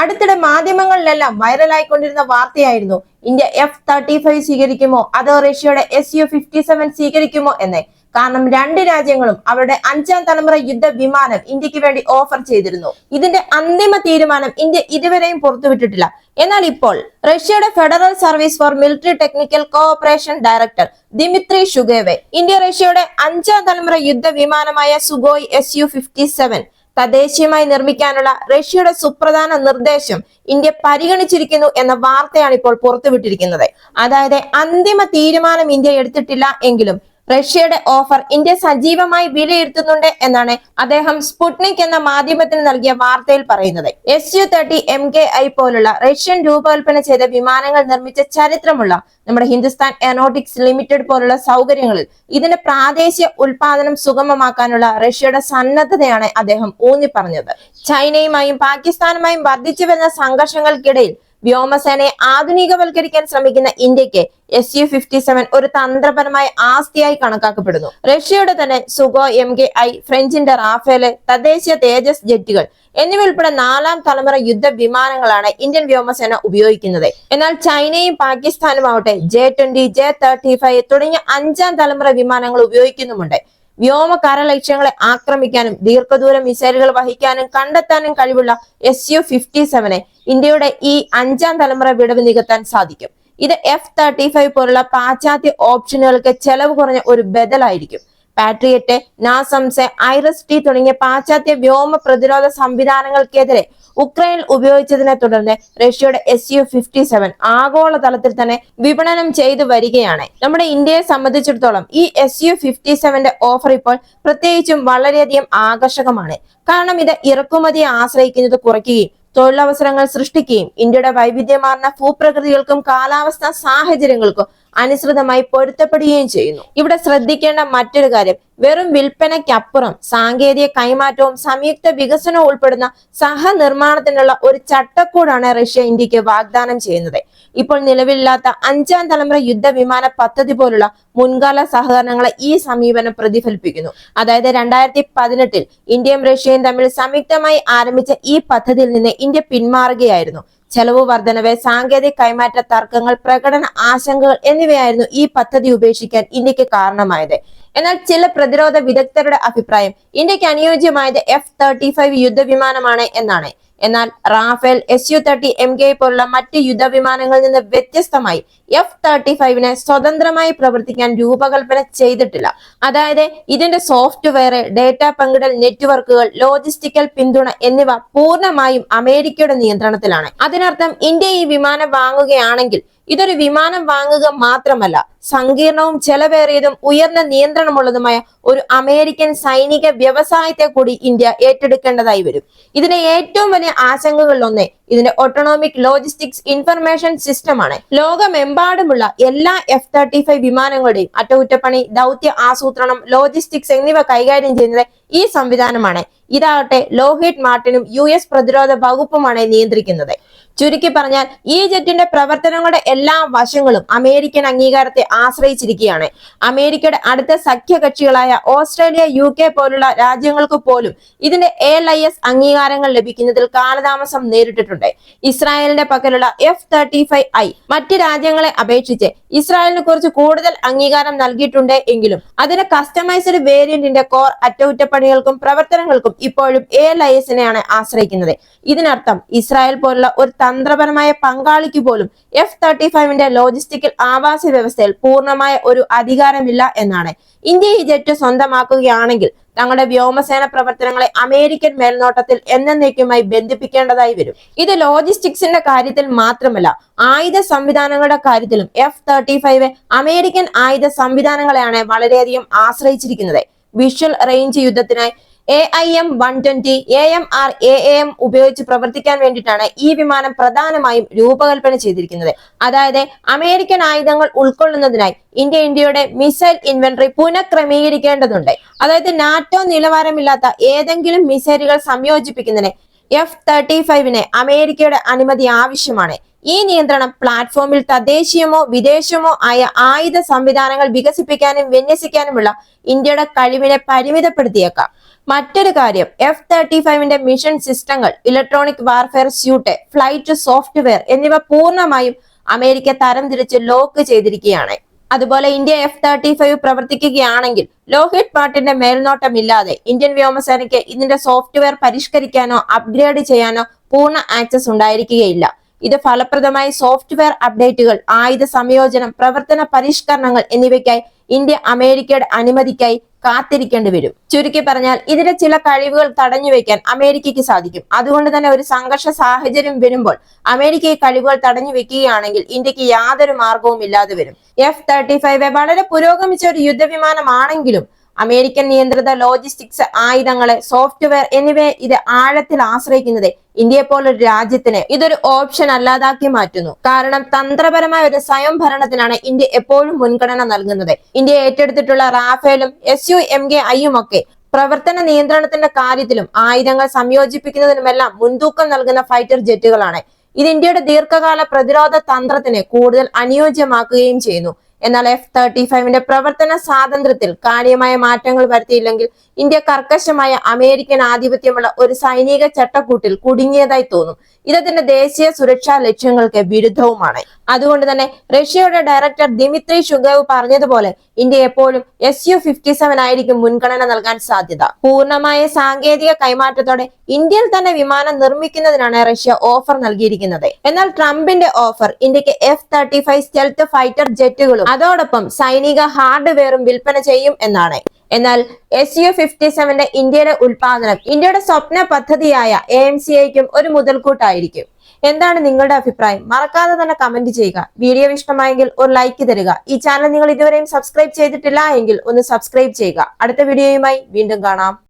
അടുത്തിടെ മാധ്യമങ്ങളിലെല്ലാം വൈറലായിക്കൊണ്ടിരുന്ന വാർത്തയായിരുന്നു. India F thirty five സ്വീകരിക്കുമോ? അതോ റഷ്യയുടെ എസ് യു ഫിഫ്റ്റി സെവൻ സ്വീകരിക്കുമോ എന്ന്. കാരണം രണ്ട് രാജ്യങ്ങളും അവരുടെ അഞ്ചാം തലമുറ യുദ്ധ വിമാനം ഇന്ത്യയ്ക്ക് വേണ്ടി ഓഫർ ചെയ്തിരുന്നു. ഇതിന്റെ അന്തിമ തീരുമാനം ഇന്ത്യ ഇതുവരെയും പുറത്തുവിട്ടിട്ടില്ല. എന്നാൽ ഇപ്പോൾ റഷ്യയുടെ federal service for military technical cooperation director Dmitry Shugaev India റഷ്യയുടെ അഞ്ചാം തലമുറ യുദ്ധ വിമാനമായ Sukhoi S U fifty seven തദ്ദേശീയമായി നിർമ്മിക്കാനുള്ള റഷ്യയുടെ സുപ്രധാന നിർദ്ദേശം ഇന്ത്യ പരിഗണിച്ചിരിക്കുന്നു എന്ന വാർത്തയാണ് ഇപ്പോൾ പുറത്തുവിട്ടിരിക്കുന്നത്. അതായത് അന്തിമ തീരുമാനം ഇന്ത്യ എടുത്തിട്ടില്ല എങ്കിലും റഷ്യയുടെ ഓഫർ ഇന്ത്യ സജീവമായി വിലയിരുത്തുന്നുണ്ട് എന്നാണ് അദ്ദേഹം സ്പുട്നിക് എന്ന മാധ്യമത്തിന് നൽകിയ വാർത്തയിൽ പറയുന്നത്. S U thirty M K I പോലുള്ള റഷ്യൻ രൂപകൽപ്പന ചെയ്ത വിമാനങ്ങൾ നിർമ്മിച്ച ചരിത്രമുള്ള നമ്മുടെ ഹിന്ദുസ്ഥാൻ എയറോട്ടിക്സ് ലിമിറ്റഡ് പോലുള്ള സൗകര്യങ്ങളിൽ ഇതിന്റെ പ്രാദേശിക ഉൽപാദനം സുഗമമാക്കാനുള്ള റഷ്യയുടെ സന്നദ്ധതയാണ് അദ്ദേഹം ഊന്നി പറഞ്ഞത് ചൈനയുമായും പാകിസ്ഥാനുമായും വർദ്ധിച്ചു വരുന്ന സംഘർഷങ്ങൾക്കിടയിൽ വ്യോമസേനയെ ആധുനികവൽക്കരിക്കാൻ ശ്രമിക്കുന്ന ഇന്ത്യയ്ക്ക് എസ് യു ഫിഫ്റ്റി സെവൻ ഒരു തന്ത്രപരമായ ആസ്തിയായി കണക്കാക്കപ്പെടുന്നു. റഷ്യയുടെ തന്നെ സുഗോ എം കെ ഐ ഫ്രഞ്ചിന്റെ റാഫേൽ തദ്ദേശീയ തേജസ് ജെറ്റുകൾ എന്നിവ ഉൾപ്പെടെ നാലാം തലമുറ യുദ്ധ വിമാനങ്ങളാണ് ഇന്ത്യൻ വ്യോമസേന ഉപയോഗിക്കുന്നത്. എന്നാൽ ചൈനയും പാകിസ്ഥാനും ആവട്ടെ J twenty J thirty five തുടങ്ങിയ അഞ്ചാം തലമുറ വിമാനങ്ങൾ ഉപയോഗിക്കുന്നുമുണ്ട്. വ്യോമകര ലക്ഷ്യങ്ങളെ ആക്രമിക്കാനും ദീർഘദൂര മിസൈലുകൾ വഹിക്കാനും കണ്ടെത്താനും കഴിവുള്ള എസ് യു ഫിഫ്റ്റി സെവനെ ഇന്ത്യയുടെ ഈ അഞ്ചാം തലമുറ വിടവ് നികത്താൻ സാധിക്കും. ഇത് എഫ് തേർട്ടി ഫൈവ് പോലുള്ള പാശ്ചാത്യ ഓപ്ഷനുകൾക്ക് ചെലവ് കുറഞ്ഞ ഒരു ബദലായിരിക്കും. പാട്രിയറ്റ് നാസംസ് ഐറസ് ടി തുടങ്ങിയ പാശ്ചാത്യ വ്യോമ പ്രതിരോധ സംവിധാനങ്ങൾക്കെതിരെ ഉക്രൈനിൽ ഉപയോഗിച്ചതിനെ തുടർന്ന് റഷ്യയുടെ എസ് യു ഫിഫ്റ്റി സെവൻ ആഗോള തലത്തിൽ തന്നെ വിപണനം ചെയ്തു വരികയാണ്. നമ്മുടെ ഇന്ത്യയെ സംബന്ധിച്ചിടത്തോളം ഈ എസ് യു ഫിഫ്റ്റി സെവന്റെ ഓഫർ ഇപ്പോൾ പ്രത്യേകിച്ചും വളരെയധികം ആകർഷകമാണ്. കാരണം ഇത് ഇറക്കുമതിയെ ആശ്രയിക്കുന്നത് കുറയ്ക്കുകയും തൊഴിലവസരങ്ങൾ സൃഷ്ടിക്കുകയും ഇന്ത്യയുടെ വൈവിധ്യമാർന്ന ഭൂപ്രകൃതികൾക്കും കാലാവസ്ഥാ സാഹചര്യങ്ങൾക്കും അനുസൃതമായി പൊരുത്തപ്പെടുകയും ചെയ്യുന്നു. ഇവിടെ ശ്രദ്ധിക്കേണ്ട മറ്റൊരു കാര്യം വെറും വിൽപ്പനയ്ക്കപ്പുറം സാങ്കേതിക കൈമാറ്റവും സംയുക്ത വികസനവും ഉൾപ്പെടുന്ന സഹനിർമ്മാണത്തിനുള്ള ഒരു ചട്ടക്കൂടാണ് റഷ്യ ഇന്ത്യയ്ക്ക് വാഗ്ദാനം ചെയ്യുന്നത്. ഇപ്പോൾ നിലവിലില്ലാത്ത അഞ്ചാം തലമുറ യുദ്ധവിമാന പദ്ധതി പോലുള്ള മുൻകാല സഹകരണങ്ങളെ ഈ സമീപനം പ്രതിഫലിപ്പിക്കുന്നു. അതായത് രണ്ടായിരത്തി പതിനെട്ടിൽ ഇന്ത്യയും റഷ്യയും തമ്മിൽ സംയുക്തമായി ആരംഭിച്ച ഈ പദ്ധതിയിൽ നിന്ന് ഇന്ത്യ പിന്മാറുകയായിരുന്നു. ചെലവ് വർധനവ് സാങ്കേതിക കൈമാറ്റ തർക്കങ്ങൾ പ്രകടന ആശങ്കകൾ എന്നിവയായിരുന്നു ഈ പദ്ധതി ഉപേക്ഷിക്കാൻ ഇന്ത്യയ്ക്ക് കാരണമായത്. എന്നാൽ ചില പ്രതിരോധ വിദഗ്ധരുടെ അഭിപ്രായം ഇന്ത്യയ്ക്ക് അനുയോജ്യമായത് എഫ് തേർട്ടി ഫൈവ് യുദ്ധവിമാനമാണ് എന്നാണ്. എന്നാൽ Rafale S U thirty M K പോലുള്ള മറ്റ് യുദ്ധവിമാനങ്ങളിൽ നിന്ന് വ്യത്യസ്തമായി എഫ് തേർട്ടി ഫൈവിനെ സ്വതന്ത്രമായി പ്രവർത്തിക്കാൻ രൂപകൽപ്പന ചെയ്തിട്ടില്ല. അതായത് ഇതിന്റെ സോഫ്റ്റ്വെയർ ഡേറ്റ പങ്കിടൽ നെറ്റ്വർക്കുകൾ ലോജിസ്റ്റിക്കൽ പിന്തുണ എന്നിവ പൂർണമായും അമേരിക്കയുടെ നിയന്ത്രണത്തിലാണ്. അതിനർത്ഥം ഇന്ത്യ ഈ വിമാനം വാങ്ങുകയാണെങ്കിൽ ഇതൊരു വിമാനം വാങ്ങുക മാത്രമല്ല സങ്കീർണവും ചെലവേറിയതും ഉയർന്ന നിയന്ത്രണമുള്ളതുമായ ഒരു അമേരിക്കൻ സൈനിക വ്യവസായത്തെ കൂടി ഇന്ത്യ ഏറ്റെടുക്കേണ്ടതായി വരും. ഇതിന്റെ ഏറ്റവും വലിയ ആശങ്കകളിലൊന്ന് ഇതിന്റെ ഓട്ടോണോമിക് ലോജിസ്റ്റിക്സ് ഇൻഫർമേഷൻ സിസ്റ്റമാണ് ലോകമെമ്പാടുമുള്ള എല്ലാ എഫ് തേർട്ടി ഫൈവ് വിമാനങ്ങളുടെയും അറ്റകുറ്റപ്പണി ദൗത്യ ആസൂത്രണം ലോജിസ്റ്റിക്സ് എന്നിവ കൈകാര്യം ചെയ്യുന്നത് ഈ സംവിധാനമാണ്. ഇതാകട്ടെ ലോഹിറ്റ് മാർട്ടിനും യു എസ് പ്രതിരോധ വകുപ്പുമാണ് നിയന്ത്രിക്കുന്നത്. ചുരുക്കി പറഞ്ഞാൽ ഈ ജെറ്റിന്റെ പ്രവർത്തനങ്ങളുടെ എല്ലാ വശങ്ങളും അമേരിക്കൻ അംഗീകാരത്തെ ആശ്രയിച്ചിരിക്കുകയാണ്. അമേരിക്കയുടെ അടുത്ത സഖ്യകക്ഷികളായ ഓസ്ട്രേലിയ യു കെ പോലുള്ള രാജ്യങ്ങൾക്ക് പോലും ഇതിന്റെ എൽ ഐ എസ് അംഗീകാരങ്ങൾ ലഭിക്കുന്നതിൽ കാലതാമസം നേരിട്ടിട്ടുണ്ട്. ഇസ്രായേലിന്റെ പക്കലുള്ള എഫ് തേർട്ടി ഫൈവ് ഐ മറ്റ് രാജ്യങ്ങളെ അപേക്ഷിച്ച് ഇസ്രായേലിനെ കുറച്ച് കൂടുതൽ അംഗീകാരം നൽകിയിട്ടുണ്ട് എങ്കിലും അതിന് കസ്റ്റമൈസ്ഡ് വേരിയന്റിന്റെ കോർ അറ്റകുറ്റപ്പണികൾക്കും പ്രവർത്തനങ്ങൾക്കും ഇപ്പോഴും എൽ ഐ എസിനെയാണ് ആശ്രയിക്കുന്നത്. ഇതിനർത്ഥം ഇസ്രായേൽ പോലുള്ള ഒരു തന്ത്രപരമായ പങ്കാളിക്ക് പോലും എഫ് തേർട്ടി ഫൈവിന്റെ ലോജിസ്റ്റിക്കൽ ആവാസ വ്യവസ്ഥയിൽ പൂർണമായ ഒരു അധികാരമില്ല എന്നാണ്. ഇന്ത്യ ഈ ജെറ്റ് സ്വന്തമാക്കുകയാണെങ്കിൽ തങ്ങളുടെ വ്യോമസേന പ്രവർത്തനങ്ങളെ അമേരിക്കൻ മേൽനോട്ടത്തിൽ എന്നേക്കുമായി ബന്ധിപ്പിക്കേണ്ടതായി വരും. ഇത് ലോജിസ്റ്റിക്സിന്റെ കാര്യത്തിൽ മാത്രമല്ല ആയുധ സംവിധാനങ്ങളുടെ കാര്യത്തിലും എഫ് തേർട്ടി ഫൈവ് അമേരിക്കൻ ആയുധ സംവിധാനങ്ങളെയാണ് വളരെയധികം ആശ്രയിച്ചിരിക്കുന്നത്. Visual range യുദ്ധത്തിനായി A I M one twenty A M R A M ഉപയോഗിച്ച് പ്രവർത്തിക്കാൻ വേണ്ടിയിട്ടാണ് ഈ വിമാനം പ്രധാനമായും രൂപകൽപ്പന ചെയ്തിരിക്കുന്നത്. അതായത് അമേരിക്കൻ ആയുധങ്ങൾ ഉൾക്കൊള്ളുന്നതിനായി ഇന്ത്യ ഇന്ത്യയുടെ മിസൈൽ ഇൻവെന്ററി പുനഃക്രമീകരിക്കേണ്ടതുണ്ട്. അതായത് നാറ്റോ നിലവാരമില്ലാത്ത ഏതെങ്കിലും മിസൈലുകൾ സംയോജിപ്പിക്കുന്നതിന് എഫ് തേർട്ടി ഫൈവിന് അമേരിക്കയുടെ അനുമതി ആവശ്യമാണ്. ഈ നിയന്ത്രണം പ്ലാറ്റ്ഫോമിൽ തദ്ദേശീയമോ വിദേശമോ ആയ ആയുധ സംവിധാനങ്ങൾ വികസിപ്പിക്കാനും വിന്യസിക്കാനുമുള്ള ഇന്ത്യയുടെ കഴിവിനെ പരിമിതപ്പെടുത്തിയേക്കാം. മറ്റൊരു കാര്യം എഫ് തേർട്ടി ഫൈവിന്റെ മിഷൻ സിസ്റ്റങ്ങൾ electronic warfare suite flight software എന്നിവ പൂർണമായും അമേരിക്ക തരംതിരിച്ച് ലോക്ക് ചെയ്തിരിക്കുകയാണ്. അതുപോലെ ഇന്ത്യ എഫ് തേർട്ടി ഫൈവ് പ്രവർത്തിക്കുകയാണെങ്കിൽ ലോഹിത് പാട്ടിന്റെ മേൽനോട്ടമില്ലാതെ ഇന്ത്യൻ വ്യോമസേനയ്ക്ക് ഇതിന്റെ സോഫ്റ്റ്വെയർ പരിഷ്കരിക്കാനോ അപ്ഗ്രേഡ് ചെയ്യാനോ പൂർണ ആക്സസ് ഉണ്ടായിരിക്കുകയില്ല. ഇത് ഫലപ്രദമായി സോഫ്റ്റ്വെയർ അപ്ഡേറ്റുകൾ ആയുധ സംയോജനം പ്രവർത്തന പരിഷ്കരണങ്ങൾ എന്നിവയ്ക്കായി ഇന്ത്യ അമേരിക്കയുടെ അനുമതിക്കായി കാത്തിരിക്കേണ്ടി വരും. ചുരുക്കി പറഞ്ഞാൽ ഇതിന്റെ ചില കഴിവുകൾ തടഞ്ഞു വെക്കാൻ അമേരിക്കയ്ക്ക് സാധിക്കും. അതുകൊണ്ട് തന്നെ ഒരു സംഘർഷ സാഹചര്യം വരുമ്പോൾ അമേരിക്ക ഈ കഴിവുകൾ തടഞ്ഞു വെക്കുകയാണെങ്കിൽ ഇന്ത്യയ്ക്ക് യാതൊരു മാർഗവും ഇല്ലാതെ വരും. എഫ് തേർട്ടി ഫൈവ് വളരെ പുരോഗമിച്ച ഒരു യുദ്ധവിമാനമാണെങ്കിലും അമേരിക്കൻ നിയന്ത്രിത ലോജിസ്റ്റിക്സ് ആയുധങ്ങളെ സോഫ്റ്റ്വെയർ എന്നിവയെ ഇത് ആഴത്തിൽ ആശ്രയിക്കുന്നത് ഇന്ത്യയെ പോലൊരു രാജ്യത്തിന് ഇതൊരു ഓപ്ഷൻ അല്ലാതാക്കി മാറ്റുന്നു. കാരണം തന്ത്രപരമായ ഒരു സ്വയം ഭരണത്തിനാണ് ഇന്ത്യ എപ്പോഴും മുൻഗണന നൽകുന്നത്. ഇന്ത്യ ഏറ്റെടുത്തിട്ടുള്ള റാഫേലും എസ് യു എം കെ ഐയും ഒക്കെ പ്രവർത്തന നിയന്ത്രണത്തിന്റെ കാര്യത്തിലും ആയുധങ്ങൾ സംയോജിപ്പിക്കുന്നതിനുമെല്ലാം മുൻതൂക്കം നൽകുന്ന ഫൈറ്റർ ജെറ്റുകളാണ്. ഇത് ഇന്ത്യയുടെ ദീർഘകാല പ്രതിരോധ തന്ത്രത്തിന് കൂടുതൽ അനുയോജ്യമാക്കുകയും ചെയ്യുന്നു. എന്നാൽ എഫ് തേർട്ടി ഫൈവിന്റെ പ്രവർത്തന സ്വാതന്ത്ര്യത്തിൽ കാര്യമായ മാറ്റങ്ങൾ വരുത്തിയില്ലെങ്കിൽ ഇന്ത്യ കർക്കശമായ അമേരിക്കൻ ആധിപത്യമുള്ള ഒരു സൈനിക ചട്ടക്കൂട്ടിൽ കുടുങ്ങിയതായി തോന്നും. ഇത് അതിന്റെ ദേശീയ സുരക്ഷാ ലക്ഷ്യങ്ങൾക്ക് വിരുദ്ധവുമാണ്. അതുകൊണ്ട് തന്നെ റഷ്യയുടെ ഡയറക്ടർ ദിമിത്രി ഷുഗവ് പറഞ്ഞതുപോലെ ഇന്ത്യ എപ്പോഴും എസ് യു ഫിഫ്റ്റി സെവൻ ആയിരിക്കും മുൻഗണന നൽകാൻ സാധ്യത. പൂർണമായ സാങ്കേതിക കൈമാറ്റത്തോടെ ഇന്ത്യയിൽ തന്നെ വിമാനം നിർമ്മിക്കുന്നതിനാണ് റഷ്യ ഓഫർ നൽകിയിരിക്കുന്നത്. എന്നാൽ ട്രംപിന്റെ ഓഫർ ഇന്ത്യയ്ക്ക് F thirty five stealth fighter ജെറ്റുകളും അതോടൊപ്പം സൈനിക ഹാർഡ്വെയറും വിൽപ്പന ചെയ്യും എന്നാണ്. എന്നാൽ എസ് യു ഫിഫ്റ്റി സെവന്റെ ഇന്ത്യയുടെ ഉൽപാദനം ഇന്ത്യയുടെ സ്വപ്ന പദ്ധതിയായ എ എം സി ഐക്കും ഒരു മുതൽക്കൂട്ടായിരിക്കും. എന്താണ് നിങ്ങളുടെ അഭിപ്രായം? മറക്കാതെ തന്നെ കമന്റ് ചെയ്യുക. വീഡിയോ ഇഷ്ടമായെങ്കിൽ ഒരു ലൈക്ക് തരിക. ഈ ചാനൽ നിങ്ങൾ ഇതുവരെയും സബ്സ്ക്രൈബ് ചെയ്തിട്ടില്ല എങ്കിൽ ഒന്ന് സബ്സ്ക്രൈബ് ചെയ്യുക. അടുത്ത വീഡിയോയുമായി വീണ്ടും കാണാം.